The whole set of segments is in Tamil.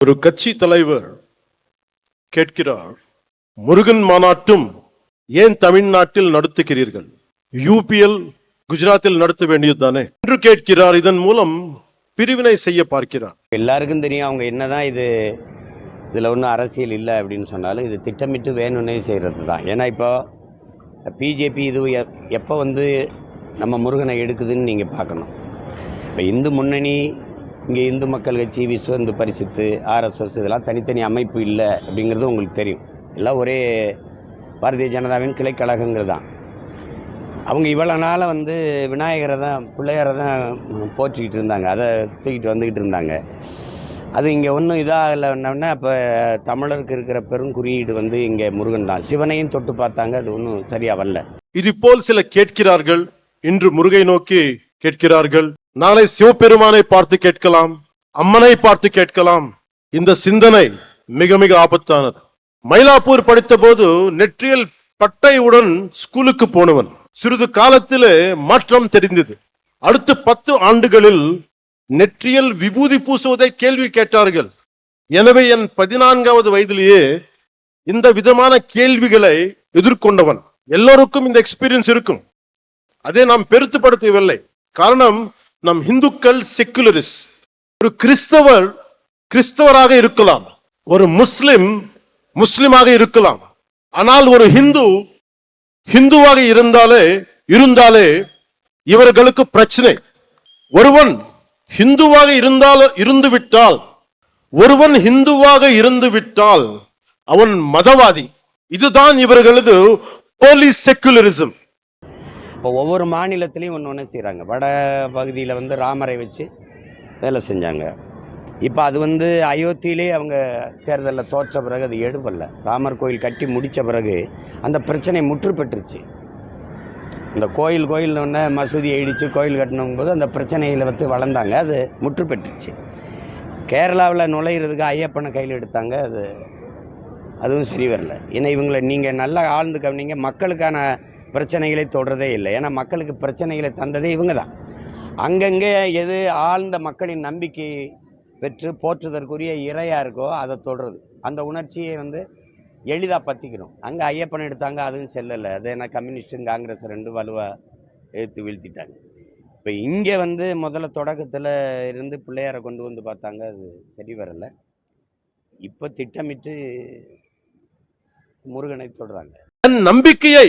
ஒரு கட்சி தலைவர் கேட்கிறார் முருகன் மாநாட்டும் ஏன் தமிழ்நாட்டில் நடத்துகிறீர்கள்? யூபிஎல் குஜராத்தில் நடத்த வேண்டியதுதானே? என்று கேட்கிறார். இதன் மூலம் பிரிவினை செய்ய பார்க்கிறார். எல்லாருக்கும் தெரியும் அவங்க என்னதான் இது இதில் ஒன்றும் அரசியல் இல்லை அப்படின்னு சொன்னாலும் இது திட்டமிட்டு வேணும்னே செய்கிறது தான் ஏன்னா இப்போ பிஜேபி இது எப்போ வந்து நம்ம முருகனை எடுக்குதுன்னு நீங்கள் பார்க்கணும். இப்போ இந்து முன்னணி இங்கே இந்து மக்கள் கட்சி விஸ்வ இந்து பரிசுத்து ஆர்எஸ்எஸ் இதெல்லாம் தனித்தனி அமைப்பு இல்லை அப்படிங்கிறது உங்களுக்கு தெரியும். எல்லாம் ஒரே பாரதிய ஜனதாவின் கிளைக்கழகங்கள் தான் அவங்க இவ்வளோ நாளாக வந்து விநாயகரை தான் பிள்ளையாரை தான் போற்றிக்கிட்டு இருந்தாங்க. அதை தூக்கிட்டு வந்துக்கிட்டு இருந்தாங்க. அது இங்கே ஒன்றும் இதாகலைன்னா இப்போ தமிழருக்கு இருக்கிற பெருங்குறியீடு வந்து இங்கே முருகன் தான். சிவனையும் தொட்டு பார்த்தாங்க அது ஒன்றும் சரியாக வரல. இது போல் சில கேட்கிறார்கள் இன்று முருகை நோக்கி கேட்கிறார்கள். நாளை சிவபெருமானை பார்த்து கேட்கலாம் அம்மனை பார்த்து கேட்கலாம். இந்த சிந்தனை மிக மிக ஆபத்தானது. மயிலாப்பூர் படித்த போது நெற்றியல் பட்டையுடன் ஸ்கூலுக்கு போனவன். சிறிது காலத்திலே மாற்றம் தெரிந்தது. அடுத்த பத்து ஆண்டுகளில் நெற்றியல் விபூதி பூசுவதை கேள்வி கேட்டார்கள். எனவே என் பதினான்காவது வயதிலேயே இந்த விதமான கேள்விகளை எதிர்கொண்டவன். எல்லோருக்கும் இந்த எக்ஸ்பீரியன்ஸ் இருக்கும். அதை நாம் பெருத்துப்படுத்தவில்லை. காரணம் நம் இந்துக்கள் செக்குலரிஸ் ஒரு கிறிஸ்தவர் கிறிஸ்தவராக இருக்கலாம். ஒரு முஸ்லிம் முஸ்லிமாக இருக்கலாம். ஆனால் ஒரு ஹிந்து ஹிந்துவாக இருந்தாலே இருந்தாலே இவர்களுக்கு பிரச்சனை. ஒருவன் ஹிந்துவாக இருந்தால் இருந்து விட்டால் ஒருவன் ஹிந்துவாக இருந்து விட்டால் அவன் மதவாதி. இதுதான் இவர்களது போலீஸ் செக்குலரிசம் அப்போ ஒவ்வொரு மாநிலத்திலையும் ஒன்று ஒன்று செய்கிறாங்க வட பகுதியில் வந்து ராமரை வச்சு வேலை செஞ்சாங்க. இப்போ அது வந்து அயோத்தியிலே அவங்க தேர்தலில் தோற்ற பிறகு அது எடுபடல ராமர் கோயில் கட்டி முடித்த பிறகு அந்த பிரச்சனை முற்று பெற்றுச்சு இந்த கோயில் கோயில் ஒன்று மசூதி இடித்து கோயில் கட்டணும் போது அந்த பிரச்சனையில் வந்து வளர்ந்தாங்க. அது முற்று பெற்றுச்சு கேரளாவில் நுழையிறதுக்கு ஐயப்பனை கையில் எடுத்தாங்க. அது அதுவும் சரி வரல. ஏன்னா இவங்களை நீங்கள் நல்லா ஆழ்ந்து கவனிங்க. மக்களுக்கான பிரச்சனைகளை தொடரதே இல்லை. ஏன்னா மக்களுக்கு பிரச்சனைகளை தந்ததே இவங்க தான் அங்கங்கே எது ஆழ்ந்த மக்களின் நம்பிக்கை பெற்று போற்றுதற்குரிய இறையாக இருக்கோ அதை தொடருது அந்த உணர்ச்சியை வந்து எளிதாக பற்றிக்கணும் அங்கே ஐயப்பன் எடுத்தாங்க அதுவும் செல்லலை. அது ஏன்னா கம்யூனிஸ்டும் காங்கிரஸ் ரெண்டு வலுவாக எடுத்து வீழ்த்திட்டாங்க. இப்போ இங்கே வந்து முதல்ல தொடக்கத்தில் இருந்து பிள்ளையாரை கொண்டு வந்து பார்த்தாங்க அது சரி வரலை. இப்போ திட்டமிட்டு முருகனை தொடறாங்க. நம்பிக்கையை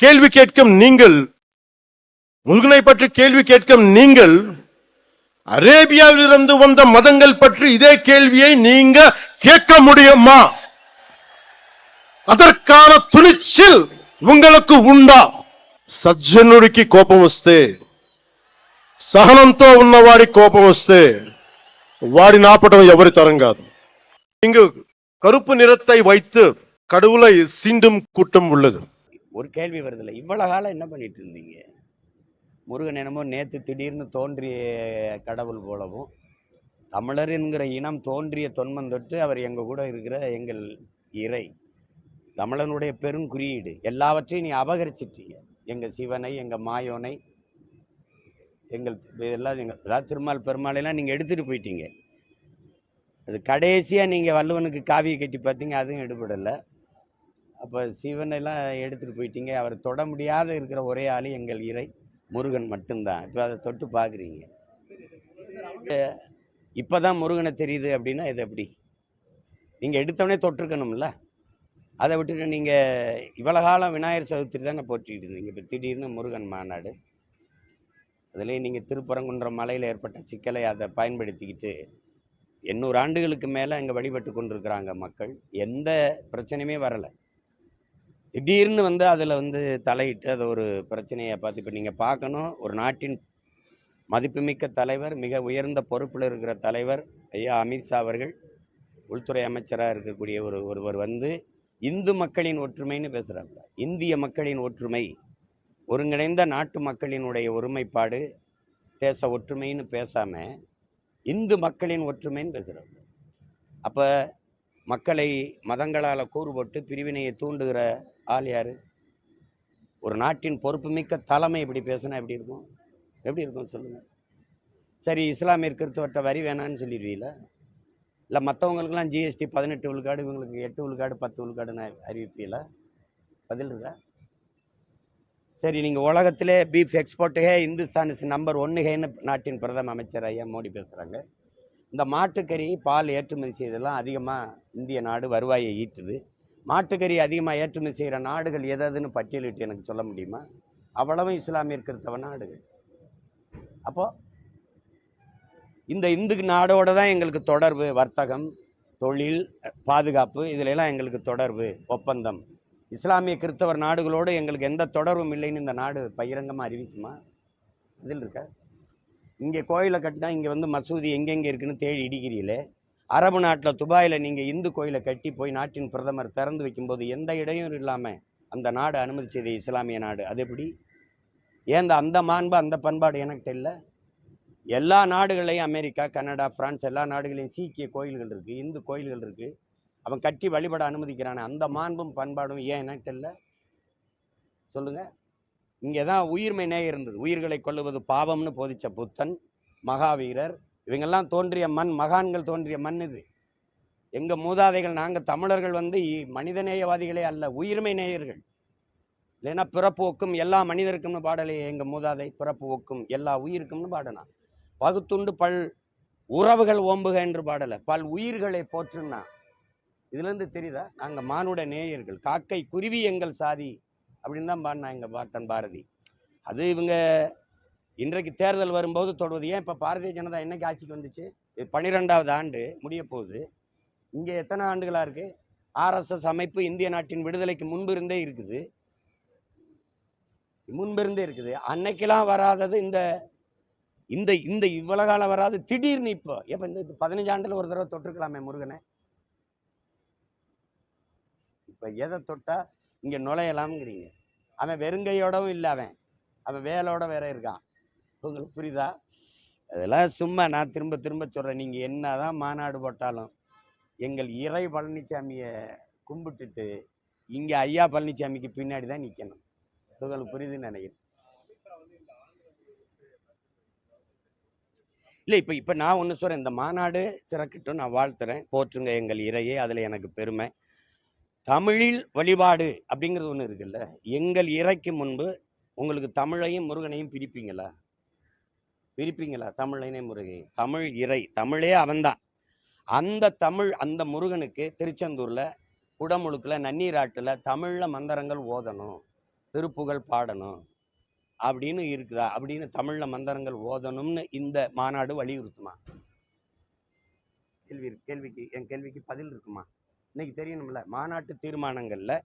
கேள்வி கேட்கும் நீங்கள் முருகனை பற்றி கேள்வி கேட்கும் நீங்கள் அரேபியாவில் இருந்து வந்த மதங்கள் பற்றி இதே கேள்வியை நீங்க கேட்க முடியுமா அதற்கான துணிச்சல் உங்களுக்கு ఉందా సజ్జనుడికి కోపం వస్తే సహనంతో ఉన్నవాడి కోపం వస్తే వాడిని ఆపడం ఎవరి తరం కాదు இங்கு கருப்பு நிறத்தை வைத்து கடவுளை சீண்டும் கூட்டம் உள்ளது ஒரு கேள்வி வருதில்ல. இவ்வளோ காலம் என்ன பண்ணிட்டு இருந்தீங்க? முருகன் என்னமோ நேற்று திடீர்னு தோன்றிய கடவுள் போலவும் தமிழர் என்கிற இனம் தோன்றிய தொன்மம் தொட்டு அவர் எங்கள் கூட இருக்கிற எங்கள் இறை தமிழனுடைய பெருங்குறியீடு எல்லாவற்றையும் நீ அபகரிச்சிட்டீங்க. எங்கள் சிவனை எங்கள் மாயோனை எங்கள் இதெல்லாம் எங்கள் அதாவது திருமால் பெருமாளையெல்லாம் நீங்கள் எடுத்துகிட்டு போயிட்டீங்க. அது கடைசியாக நீங்கள் வள்ளுவனுக்கு காவியை கட்டி பார்த்தீங்க அதுவும் எடுபடலை. அப்போ சிவனெல்லாம் எடுத்துகிட்டு போயிட்டீங்க. அவர் தொட முடியாத இருக்கிற ஒரே ஆள் எங்கள் இறை. முருகன் மட்டும்தான். இப்போ அதை தொட்டு பார்க்குறீங்க இப்போ தான் முருகனை தெரியுது அப்படின்னா இது எப்படி? நீங்கள் எடுத்தவொடனே தொட்டிருக்கணும்ல. அதை விட்டுட்டு நீங்கள் இவ்வளோ காலம் விநாயகர் சதுர்த்தி தானே போற்றிட்டு இருந்தீங்க. இப்போ திடீர்னு முருகன் மாநாடு. அதுலேயும் நீங்கள் திருப்பரங்குன்றம் மலையில் ஏற்பட்ட சிக்கலை அதை பயன்படுத்திக்கிட்டு எண்ணூறு ஆண்டுகளுக்கு மேலே அங்கே வழிபட்டு கொண்டிருக்கிறாங்க மக்கள். எந்த பிரச்சனையுமே வரலை. திடீர்னு வந்து அதில் வந்து தலையிட்டு அதை ஒரு பிரச்சனையை பார்த்து இப்போ நீங்கள் பார்க்கணும். ஒரு நாட்டின் மதிப்புமிக்க தலைவர் மிக உயர்ந்த பொறுப்பில் இருக்கிற தலைவர் ஐயா அமித்ஷா அவர்கள் உள்துறை அமைச்சராக இருக்கக்கூடிய ஒரு ஒருவர் வந்து இந்து மக்களின் ஒற்றுமைன்னு பேசுகிறாங்க இந்திய மக்களின் ஒற்றுமை ஒருங்கிணைந்த நாட்டு மக்களினுடைய ஒருமைப்பாடு தேச ஒற்றுமைன்னு பேசாமல் இந்து மக்களின் ஒற்றுமைன்னு பேசுகிறாங்க அப்போ மக்களை மதங்களால் கூறுபட்டு பிரிவினையை தூண்டுகிற ஆள் யார்? ஒரு நாட்டின் பொறுப்புமிக்க தலைமை இப்படி பேசுனா எப்படி இருக்கும்? எப்படி இருக்கும் சொல்லுங்கள் சரி இஸ்லாமிய கிறிஸ்தவர்கிட்ட வரி வேணான்னு சொல்லிடுவீங்களா இல்லை மற்றவங்களுக்குலாம் ஜிஎஸ்டி பதினெட்டு விழுக்காடு இவங்களுக்கு எட்டு விழுக்காடு பத்து விழுக்காடுன்னு அறிவிப்பீங்களா பதில் இருக்கா? சரி நீங்கள் உலகத்திலே பீஃப் எக்ஸ்போர்ட்டுகே இந்துஸ்தான் இஸ் நம்பர் ஒன்றுகேன்னு நாட்டின் பிரதம அமைச்சர் ஐயா மோடி பேசுகிறாங்க இந்த மாட்டுக்கறி பால் ஏற்றுமதி செய்தெல்லாம் அதிகமாக இந்திய நாடு வருவாயை ஈட்டுது. மாட்டுக்கறி அதிகமாக ஏற்றுமதி செய்கிற நாடுகள் எதுன்னு பட்டியலிட்டு எனக்கு சொல்ல முடியுமா? அவ்வளவும் இஸ்லாமிய கிறித்தவ நாடுகள். அப்போ இந்த இந்து நாடோட தான் எங்களுக்கு தொடர்பு வர்த்தகம் தொழில் பாதுகாப்பு இதிலெல்லாம் எங்களுக்கு தொடர்பு ஒப்பந்தம். இஸ்லாமிய கிறித்தவர் நாடுகளோடு எங்களுக்கு எந்த தொடர்பும் இல்லைன்னு இந்த நாடு பகிரங்கமாக அறிவிக்குமா? இதில் இருக்க? இங்கே கோயிலை கட்டினா இங்கே வந்து மசூதி எங்கெங்கே இருக்குன்னு தேடி இடிக்கிறீங்களே? அரபு நாட்டில் துபாயில் நீங்கள் இந்து கோயிலை கட்டி போய் நாட்டின் பிரதமர் திறந்து வைக்கும்போது எந்த இடையும் இல்லாமல் அந்த நாடு அனுமதிச்சது இஸ்லாமிய நாடு. அது எப்படி? ஏன் இந்த அந்த மாண்பு அந்த பண்பாடு எனக்கிட்ட இல்லை? எல்லா நாடுகளையும் அமெரிக்கா கனடா பிரான்ஸ் எல்லா நாடுகளையும் சீக்கிய கோயில்கள் இருக்குது இந்து கோயில்கள் இருக்குது அவன் கட்டி வழிபட அனுமதிக்கிறானே அந்த மாண்பும் பண்பாடும் ஏன் எனக்கிட்ட இல்லை? சொல்லுங்கள் இங்கே தான் உயிர்மை நேயம் இருந்தது. உயிர்களை கொல்லுவது பாவம்னு போதித்த புத்தன் மகாவீரர் இவங்கெல்லாம் தோன்றிய மண் மகான்கள் தோன்றிய மண் இது. எங்கள் மூதாதைகள் நாங்கள் தமிழர்கள் வந்து மனிதநேயவாதிகளே அல்ல உயிர்மை நேயர்கள். இல்லைன்னா பிறப்பு ஒக்கும் எல்லா மனிதருக்கும்னு பாடலையே எங்கள் மூதாதை பிறப்பு ஒக்கும் எல்லா உயிருக்கும்னு பாடனா. பகுத்துண்டு பல் உறவுகள் ஓம்புக என்று பாடலை பல் உயிர்களை போற்றுன்னா. இதுலேருந்து தெரியுதா? நாங்கள் மானுட நேயர்கள் காக்கை குருவி எங்கள் சாதி அப்படின்னு தான் பாடினா எங்கள் பாட்டன் பாரதி. அது இவங்க இன்றைக்கு தேர்தல் வரும்போது தொடுவது ஏன்? இப்போ பாரதிய ஜனதா என்னைக்கு ஆட்சிக்கு வந்துச்சு? பன்னிரெண்டாவது ஆண்டு முடிய போகுது. இங்கே எத்தனை ஆண்டுகளாக இருக்குது ஆர்எஸ்எஸ் அமைப்பு இந்திய நாட்டின் விடுதலைக்கு முன்பிருந்தே இருக்குது. முன்பிருந்தே இருக்குது. அன்னைக்கெல்லாம் வராதது இந்த இந்த இந்த இவ்வளவு காலம் வராது. திடீர்னு இப்போ எப்போ இந்த பதினஞ்சு ஆண்டில் ஒரு தடவை தொட்டிருக்கலாமே முருகனை. இப்போ எதை தொட்டால் இங்கே நுழையலாம்ங்கிறீங்க. அவன் வெறுங்கையோடவும் இல்லை அவன். அவன் வேலோட வேற இருக்கான். உங்களுக்கு புரியுதா? அதெல்லாம் சும்மா நான் திரும்ப திரும்ப சொல்கிறேன் நீங்கள் என்ன தான் மாநாடு போட்டாலும் எங்கள் இறை பழனிசாமியை கும்பிட்டுட்டு இங்கே ஐயா பழனிசாமிக்கு பின்னாடி தான் நிற்கணும் உங்களுக்கு புரியுதுன்னு நினைக்கிறேன். இல்லை இப்போ இப்போ நான் ஒன்று சொல்கிறேன் இந்த மாநாடு சிறக்கட்டும். நான் வாழ்த்துறேன். போற்றுங்க எங்கள் இறையே. அதில் எனக்கு பெருமை. தமிழில் வழிபாடு அப்படிங்கிறது ஒன்று இருக்குல்ல? எங்கள் இறைக்கு முன்பு உங்களுக்கு தமிழையும் முருகனையும் பிரிப்பீங்களா பிரிப்பீங்களா தமிழையும் முருகை. தமிழ் இறை. தமிழே அவன்தான். அந்த தமிழ் அந்த முருகனுக்கு திருச்செந்தூரில் குடமுழுக்கில் நன்னீராட்டில் தமிழில் மந்திரங்கள் ஓதணும். திருப்புகழ் பாடணும். அப்படின்னு இருக்குதா? அப்படின்னு தமிழில் மந்திரங்கள் ஓதணும்னு இந்த மாநாடு வலியுறுத்துமா? கேள்வி கேள்விக்கு என் கேள்விக்கு பதில் இருக்குமா? இன்னைக்கு தெரியணும்ல. மாநாட்டு தீர்மானங்களில்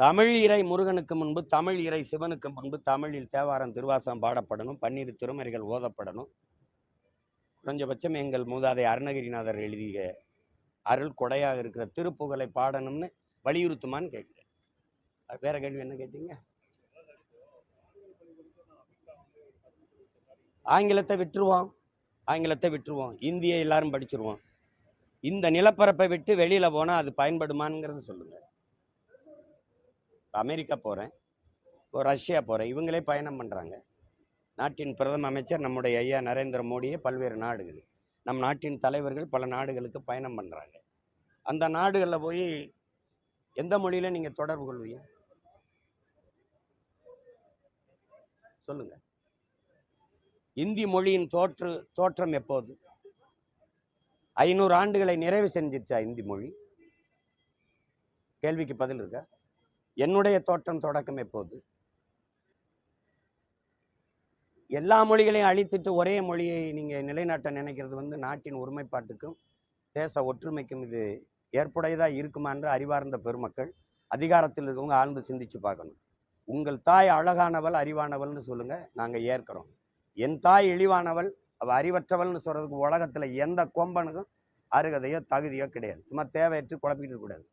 தமிழ் இறை முருகனுக்கு முன்பு தமிழ் இறை சிவனுக்கு முன்பு தமிழில் தேவாரம் திருவாசகம் பாடப்படணும் பன்னிரு திருமறைகள் ஓதப்படணும். குறைஞ்சபட்சம் எங்கள் மூதாதை அருணகிரிநாதர் எழுதிய அருள் கொடையாக இருக்கிற திருப்புகழை பாடணும்னு வலியுறுத்துமான்னு கேட்குறேன். வேற கேள்வி என்ன கேட்டீங்க? ஆங்கிலத்தை விட்டுருவோம் ஆங்கிலத்தை விட்டுருவோம் இந்தியை எல்லாரும் படிச்சிருவோம். இந்த நிலப்பரப்பை விட்டு வெளியில போனா அது பயன்படுமானுங்கிறத சொல்லுங்கள் அமெரிக்கா போறேன். இப்போ ரஷ்யா போறேன். இவங்களே பயணம் பண்றாங்க. நாட்டின் பிரதம அமைச்சர் நம்முடைய ஐயா நரேந்திர மோடியே பல்வேறு நாடுகள். நம் நாட்டின் தலைவர்கள் பல நாடுகளுக்கு பயணம் பண்றாங்க. அந்த நாடுகளில் போய் எந்த மொழியில நீங்க தொடர்பு கொள்வீங்க? சொல்லுங்க. இந்தி மொழியின் தோற்று தோற்றம் எப்போது? ஐநூறு ஆண்டுகளை நிறைவு செஞ்சிருச்சா இந்தி மொழி? கேள்விக்கு பதில் இருக்கா? என்னுடைய தோற்றம் தொடக்கம் எப்போது? எல்லா மொழிகளையும் அழித்துட்டு ஒரே மொழியை நீங்கள் நிலைநாட்ட நினைக்கிறது வந்து நாட்டின் ஒருமைப்பாட்டுக்கும் தேச ஒற்றுமைக்கும் இது ஏற்புடையதாக இருக்குமா என்று அறிவார்ந்த பெருமக்கள் அதிகாரத்தில் இருக்கவங்க ஆழ்ந்து சிந்திச்சு பார்க்கணும். உங்கள் தாய் அழகானவள் அறிவானவள்னு சொல்லுங்க நாங்கள் ஏற்கிறோம். என் தாய் இழிவானவள் அவள் அறிவற்றவள்னு சொல்றதுக்கு உலகத்தில் எந்த கொம்பனுக்கும் அருகதையோ தகுதியோ கிடையாது. சும்மா தேவையற்று குழப்பிக்கிட்டு கூடாது